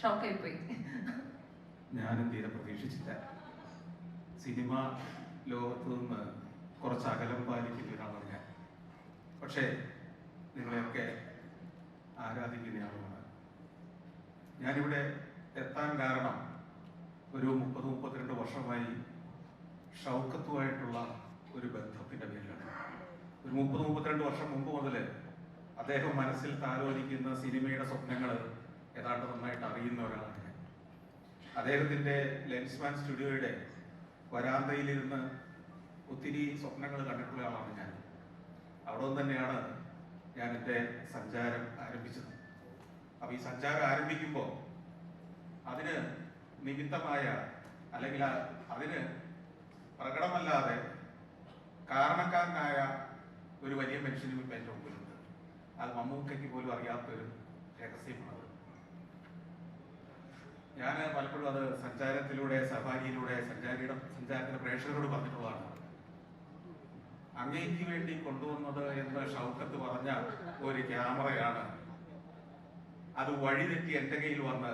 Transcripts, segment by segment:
ഷോക്കായി ഞാനും തീരെ പ്രതീക്ഷിച്ചില്ല. സിനിമ ലോകത്തു നിന്ന് കുറച്ച് അകലം പാലിക്കുന്ന ഒരാളാണ് ഞാൻ. പക്ഷേ നിങ്ങളെയൊക്കെ ആരാധിക്കുന്നയാളുമാണ്. ഞാനിവിടെ എത്താൻ കാരണം ഒരു മുപ്പത് മുപ്പത്തിരണ്ട് വർഷമായി ഷൗക്കത്തുമായിട്ടുള്ള ഒരു ബന്ധത്തിന്റെ പേരിലാണ്. ഒരു മുപ്പത് മുപ്പത്തിരണ്ട് വർഷം മുമ്പ് മുതൽ അദ്ദേഹം മനസ്സിൽ താലോലിക്കുന്ന സിനിമയുടെ സ്വപ്നങ്ങൾ ഏതാണ്ട് നന്നായിട്ട് അറിയുന്ന ഒരാളാണ് അദ്ദേഹത്തിന്റെ ലെൻസ്മാൻ സ്റ്റുഡിയോയുടെ വരാന്തയിലിരുന്ന് ഒത്തിരി സ്വപ്നങ്ങൾ കണ്ടിട്ടുള്ള ആളാണ് ഞാൻ. അവിടെ തന്നെയാണ് ഞാൻ എന്റെ സഞ്ചാരം ആരംഭിച്ചത്. അപ്പൊ ഈ സഞ്ചാരം ആരംഭിക്കുമ്പോൾ അതിന് നിമിത്തമായ അല്ലെങ്കിൽ അതിന് പ്രകടമല്ലാതെ കാരണക്കാരനായ ഒരു വലിയ മനുഷ്യനും എന്റെ മുമ്പിലുണ്ട്. അത് മമ്മൂക്കയ്ക്ക് പോലും അറിയാത്തൊരു ഞാൻ പലപ്പോഴും അത് സഞ്ചാരത്തിലൂടെ സഫാരിയിലൂടെ സഞ്ചാരിയുടെ സഞ്ചാരത്തിന്റെ പ്രേക്ഷകരോട് പറഞ്ഞിട്ടുള്ളതാണ്. അങ്ങേക്ക് വേണ്ടി കൊണ്ടുവന്നത് എന്ന് ഷൗക്കത്ത് പറഞ്ഞ ഒരു ക്യാമറയാണ്. അത് വഴിതെറ്റി എന്റെ കയ്യിൽ വന്ന്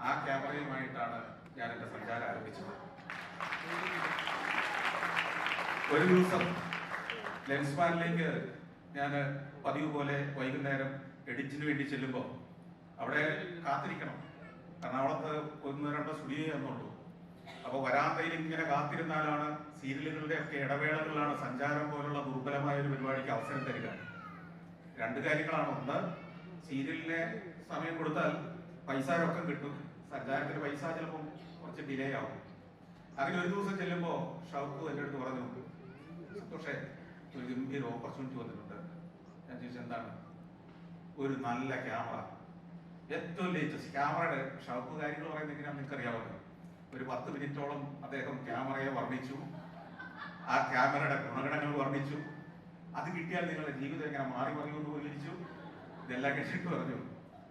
ആ ക്യാമറയുമായിട്ടാണ് ഞാൻ എന്റെ സഞ്ചാരം ആരംഭിച്ചത്. ഒരു ദിവസം ലെൻസ്മാനിലേക്ക് ഞാൻ പതിവ് പോലെ വൈകുന്നേരം എഡിറ്റിന് വേണ്ടി ചെല്ലുമ്പോൾ അവിടെ കാത്തിരിക്കണം. എറണാകുളത്ത് ഒന്ന് രണ്ടോ സ്റ്റുഡിയോ എന്നുള്ളൂ അപ്പൊ വരാന്തയിൽ ഇങ്ങനെ കാത്തിരുന്നാലാണ് സീരിയലുകളുടെ ഒക്കെ ഇടവേളകളിലാണ് സഞ്ചാരം പോലുള്ള ദുർബലമായ ഒരു പരിപാടിക്ക് അവസരം തരിക. രണ്ട് കാര്യങ്ങളാണ്. ഒന്ന് സീരിയലിനെ സമയം കൊടുത്താൽ പൈസ രൊക്കം കിട്ടും. സഞ്ചാരത്തിന് പൈസ ചിലപ്പം കുറച്ച് ഡിലേ ആവും. അങ്ങനെ ഒരു ദിവസം ചെല്ലുമ്പോൾ ഷൗക്ക് എന്റെ അടുത്ത് പറഞ്ഞു സന്തോഷേ ഒരു ഗംഭീര ഓപ്പർച്യൂണിറ്റി വന്നിട്ടുണ്ട്. ഞാൻ ചോദിച്ചെന്താണ് ഒരു നല്ല ക്യാമറ ഏറ്റവും ലേറ്റസ്റ്റ് ക്യാമറയുടെ ഷൗപ്പ് കാര്യങ്ങൾ പറയുന്നത് നിങ്ങൾക്ക് അറിയാമല്ലോ ഒരു പത്ത് മിനിറ്റോളം അദ്ദേഹം ക്യാമറയെ വർണിച്ചു. ആ ക്യാമറയുടെ ഗുണഗണങ്ങൾ വർണിച്ചു. അത് കിട്ടിയാൽ നിങ്ങളുടെ ജീവിതം എങ്ങനെ മാറി മറിയുമെന്ന് വിവരിച്ചു ഇതെല്ലാം കേട്ടിട്ട് പറഞ്ഞു.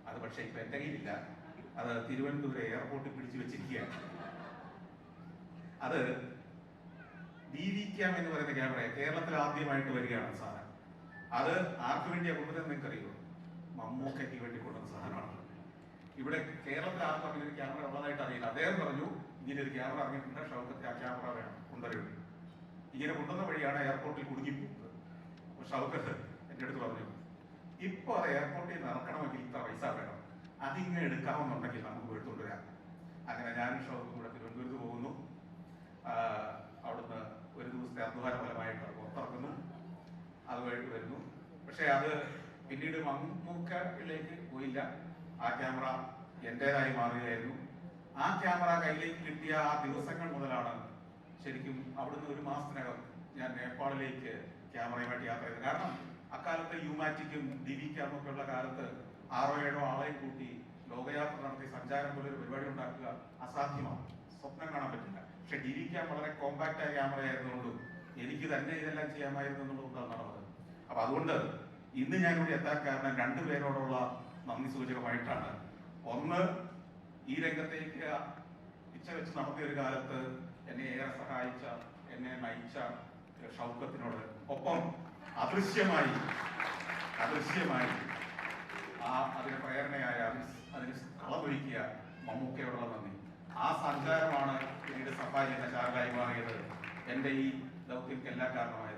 അത് പക്ഷേ ഇപ്പൊ എന്റെ കയ്യിലില്ല. അത് തിരുവനന്തപുരം എയർപോർട്ടിൽ പിടിച്ചു വെച്ചിരിക്കുകയാണ്. അത് ഡി വി ക്യാം എന്ന് പറയുന്ന ക്യാമറ കേരളത്തിൽ ആദ്യമായിട്ട് വരികയാണ് സാധനം. അത് ആർക്ക് വേണ്ടിയാ കൊണ്ടുവരുന്നത് നിങ്ങൾക്ക് അറിയോ മമ്മൂക്കയ്ക്ക് വേണ്ടി കൊണ്ടുവന്ന സാധനമാണ്. ഇവിടെ കേരളത്തിൽ ആർക്കും അങ്ങനെ ഒരു ക്യാമറ ഉള്ളതായിട്ട് അറിയില്ല. അദ്ദേഹം പറഞ്ഞു ഇങ്ങനെ ഒരു ക്യാമറ അറിഞ്ഞിട്ടുണ്ട് ഷൗക്കത്തെ ആ ക്യാമറ വേണം കൊണ്ടുവരുന്നത് ഇങ്ങനെ കൊണ്ടുവന്ന വഴിയാണ് എയർപോർട്ടിൽ കുടുങ്ങി പോകുന്നത്. അപ്പൊ ഷൗക്കത്ത് എന്റെ അടുത്ത് പറഞ്ഞു ഇപ്പൊ അത് എയർപോർട്ടിൽ നിന്ന് ഇറക്കണമെങ്കിൽ ഇത്ര പൈസ വേണം. അതിങ്ങനെ എടുക്കാമെന്നുണ്ടെങ്കിൽ നമുക്ക് എടുത്തുകൊണ്ട് വരാം അങ്ങനെ ഞാനും ഷൗക്കും കൂടെ തിരുവനന്തപുരത്ത് പോകുന്നു. അവിടുന്ന് ഒരു ദിവസത്തെ അധ്വാന ഫലമായിട്ട് അത് പുറത്തിറക്കുന്നു. അതുമായിട്ട് വരുന്നു. പക്ഷെ അത് പിന്നീട് മമ്മൂക്കയിലേക്ക് പോയില്ല. ആ ക്യാമറ എന്റേതായി മാറുകയായിരുന്നു. ആ ക്യാമറ കയ്യിലേക്ക് കിട്ടിയ ആ ദിവസങ്ങൾ മുതലാണ് ശരിക്കും അവിടുന്ന് ഒരു മാസത്തിനകം ഞാൻ നേപ്പാളിലേക്ക് ക്യാമറയുമായിട്ട് യാത്ര ചെയ്തത്. കാരണം അക്കാലത്ത് യുമാറ്റിക്കും ഡി ഒക്കെ ഉള്ള കാലത്ത് ആറോ ഏഴോ ആളെയും കൂട്ടി ലോകയാത്ര നടത്തി സഞ്ചാരം പോലെ ഒരു പരിപാടി ഉണ്ടാക്കുക അസാധ്യമാണ്. സ്വപ്നം കാണാൻ പറ്റില്ല. പക്ഷെ ഡിവിക്കാൻ വളരെ കോമ്പാക്റ്റ് ആയ ക്യാമറ ആയിരുന്നുള്ളൂ എനിക്ക് തന്നെ ഇതെല്ലാം ചെയ്യാമായിരുന്നു എന്നുള്ളതുകൊണ്ടാണ് നടന്നത്. അപ്പൊ അതുകൊണ്ട് ഇന്ന് ഞാനിവിടെ എത്താൻ കാരണം രണ്ടുപേരോടുള്ള നന്ദി സൂചകമായിട്ടാണ്. ഒന്ന് ഈ രംഗത്തേക്ക് ഇച്ച വെച്ച് നടത്തിയ ഒരു കാലത്ത് എന്നെ ഏറെ സഹായിച്ച എന്നെ നയിച്ച ഷൗക്കത്തിനോട് ഒപ്പം അദൃശ്യമായി അദൃശ്യമായി ആ അതിന് പ്രേരണയായ അതിന് കളമൊരുക്കിയ മമ്മൂക്കയോടുള്ള നന്ദി. ആ സഞ്ചാരമാണ് പിന്നീട് സഫാരി എന്ന ചാരലായി മാറിയത്. എന്റെ ഈ ദൗത്യക്ക് എല്ലാ കാരണമായത്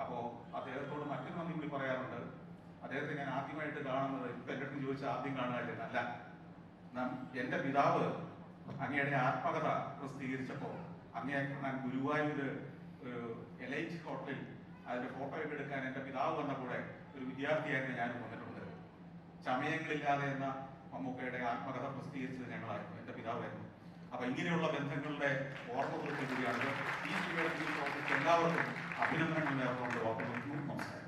അപ്പോ അദ്ദേഹത്തോട് മറ്റൊരു നന്ദി കൂടി പറയാറുണ്ട്. അദ്ദേഹത്തെ ഞാൻ ആദ്യമായിട്ട് കാണുന്നത് ഇപ്പൊ എന്റെ അടുത്ത് ആദ്യം കാണുകയല്ല അല്ല എന്റെ പിതാവ് അങ്ങയുടെ ആത്മകഥ പ്രസിദ്ധീകരിച്ചപ്പോ അങ്ങേ ഞാൻ ഗുരുവായൂര് ഒരു എലൈറ്റ് ഹോട്ടലിൽ ഫോട്ടോ ഒക്കെ എടുക്കാൻ എന്റെ പിതാവ് വന്ന കൂടെ ഒരു വിദ്യാർത്ഥിയായിരുന്നു ഞാനും വന്നിട്ടുണ്ട്. ചമയങ്ങളില്ലാതെ എന്ന മമ്മൂക്കയുടെ ആത്മകഥ പ്രസിദ്ധീകരിച്ചത് ഞങ്ങളായിരുന്നു. എന്റെ പിതാവായിരുന്നു. അപ്പൊ ഇങ്ങനെയുള്ള ബന്ധങ്ങളുടെ ഓർമ്മകൾക്ക് കൂടിയാണ് ഈ സിനിമയുടെ എല്ലാവർക്കും അഭിനന്ദനങ്ങൾ നേർന്നുകൊണ്ട് ഓർമ്മ നമസ്കാരം.